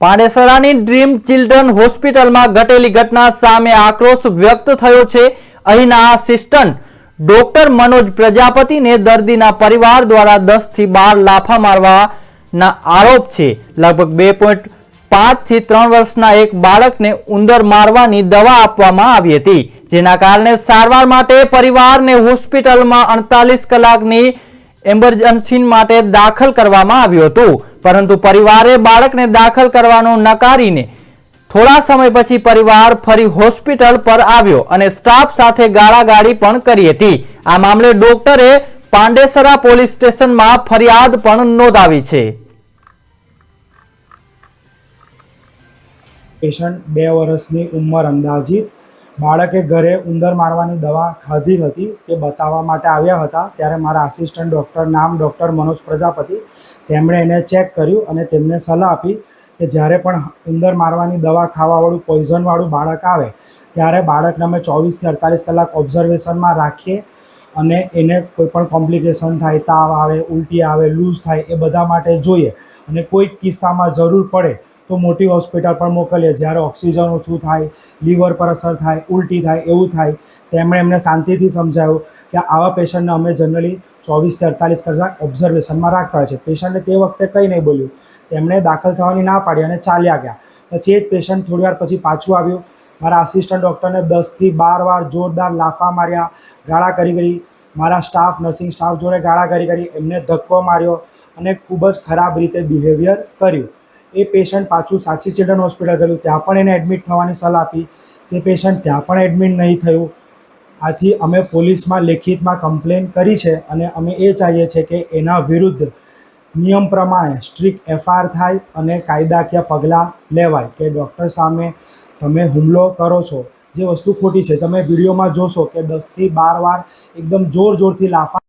પાંડેસરાની dream children હોસ્પિટલમાં ઘટેલી ઘટના સામે આક્રોશ વ્યક્ત થયો છે. અહીંના આસિસ્ટન્ટ ડોક્ટર મનોજ પ્રજાપતિને દર્દીના પરિવાર દ્વારા દસથી બાર લાફા મારવાના આરોપ છે. લગભગ બે પોઈન્ટ પાંચથી ત્રણ વર્ષના એક બાળકને ઉંદર મારવાની દવા આપવામાં આવી હતી, જેના કારણે સારવાર માટે પરિવારને હોસ્પિટલમાં અડતાલીસ કલાકની એમરજન્સી માટે દાખલ કરવામાં આવ્યું હતું. પરંતુ પરિવારે બાળકને દાખલ કરવાનું નકારીને થોડા સમય પછી પરિવાર ફરી હોસ્પિટલ પર આવ્યો અને સ્ટાફ સાથે ગાળાગાળી પણ કરી હતી. આ મામલે ડોક્ટરે પાંડેસરા પોલીસ સ્ટેશનમાં ફરિયાદ પણ નોંધાવી છે. પેશન્ટ બે વર્ષની ઉંમર અંદાજિત બાળકે ઘરે ઉંદર મારવાની દવા ખાધી હતી તે બતાવવા માટે આવ્યા હતા. ત્યારે મારા આસિસ્ટન્ટ ડૉક્ટર નામ ડૉક્ટર મનોજ પ્રજાપતિ તેમણે એને ચેક કર્યું અને તેમને સલાહ આપી કે જ્યારે પણ ઉંદર મારવાની દવા ખાવાવાળું પોઈઝનવાળું બાળક આવે, ત્યારે બાળકને અમે ચોવીસથી અડતાલીસ કલાક ઓબ્ઝર્વેશનમાં રાખીએ અને એને કોઈ પણ કોમ્પ્લિકેશન થાય, તાવ આવે, ઉલટી આવે લૂઝ થાય એ બધા માટે જોઈએ અને કોઈ કિસ્સામાં જરૂર પડે તો મોટી હોસ્પિટલ પણ મોકલીએ. જ્યારે ઓક્સિજન ઓછું થાય, લીવર પર અસર થાય, ઉલટી થાય, એવું થાય તેમણે એમને શાંતિથી સમજાવ્યું કે આવા પેશન્ટને અમે જનરલી ચોવીસથી અડતાલીસ કલાક ઓબ્ઝર્વેશનમાં રાખતા હોય છે. પેશન્ટને તે વખતે કંઈ નહીં બોલ્યું. તેમણે દાખલ થવાની ના પાડી અને ચાલ્યા ગયા. પછી એ જ પેશન્ટ થોડી વાર પછી પાછું આવ્યું. મારા આસિસ્ટન્ટ ડૉક્ટરને દસથી બાર વાર જોરદાર લાફા માર્યા, ગાળા કરી કરી. મારા સ્ટાફ નર્સિંગ સ્ટાફ જોડે ગાળા કરી કરી, એમને ધક્કો માર્યો અને ખૂબ જ ખરાબ રીતે બિહેવિયર કર્યું. એ પેશન્ટ પાછું સાચી ચિલ્ડ્રન હોસ્પિટલ ગયું. ત્યાં પણ એને એડમિટ થવાની સલાહ આપી. તે પેશન્ટ ત્યાં પણ એડમિટ નહીં થયું. આથી અમે પોલીસમાં લેખિતમાં કમ્પ્લેન કરી છે અને અમે એ ચાહીએ છીએ કે એના વિરુદ્ધ નિયમ પ્રમાણે સ્ટ્રિક્ટ એફઆઈઆર થાય અને કાયદાકીય પગલાં લેવાય કે ડૉક્ટર સામે તમે હુમલો કરો છો. જે વસ્તુ ખોટી છે, તમે વિડીયોમાં જોશો કે દસથી બાર વાર એકદમ જોર જોરથી લાફા